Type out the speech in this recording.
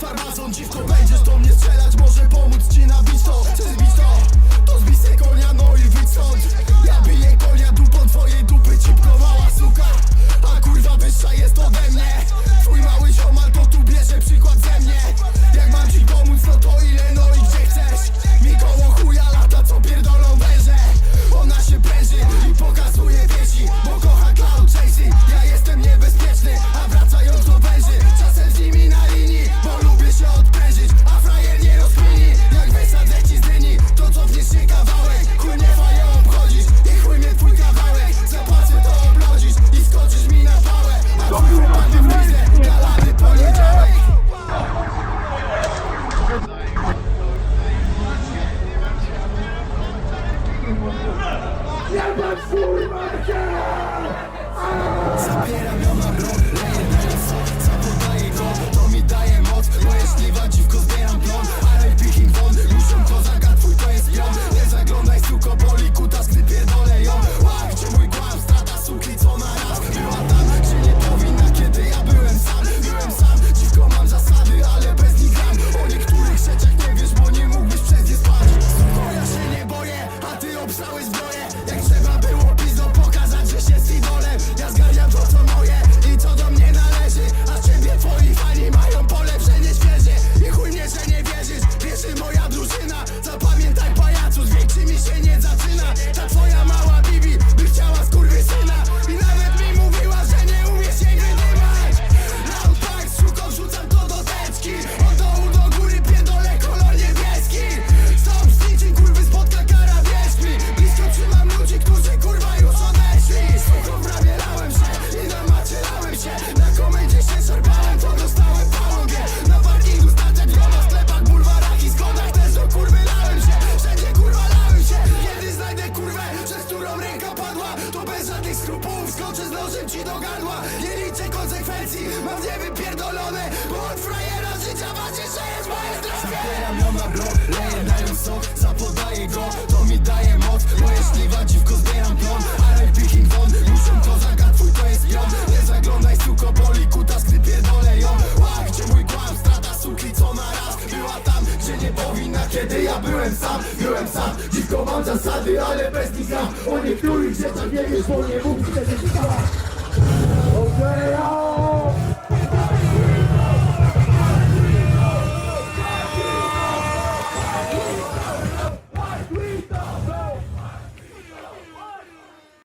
farmazon Dziwko będziesz do mnie strzelać Może pomóc ci na bisto Chcesz bisto? To zbij konia no i wyjdź stąd Bye. nożem ci do gardła Nie liczę konsekwencji, mam nie wypierdolone Bo od frajera życia ważniejsze jest moje zdrowie. Zabieram ją na blok, leję na ją sok Zapodaję go, to mi daje moc Moje śliwa dziwko zbieram plon Ale picking won, muszę kozaka, twój to jest pion. Nie zaglądaj suko, boli kuta, skrypierdolę ją. Ła, gdzie mój kłam, strata suki co na raz. Była tam, gdzie nie powinna, kiedy ja byłem sam. Byłem sam, dziwko mam zasady, ale bez nich sam O niektórych rzeczach nie wiesz, bo nie Jaya!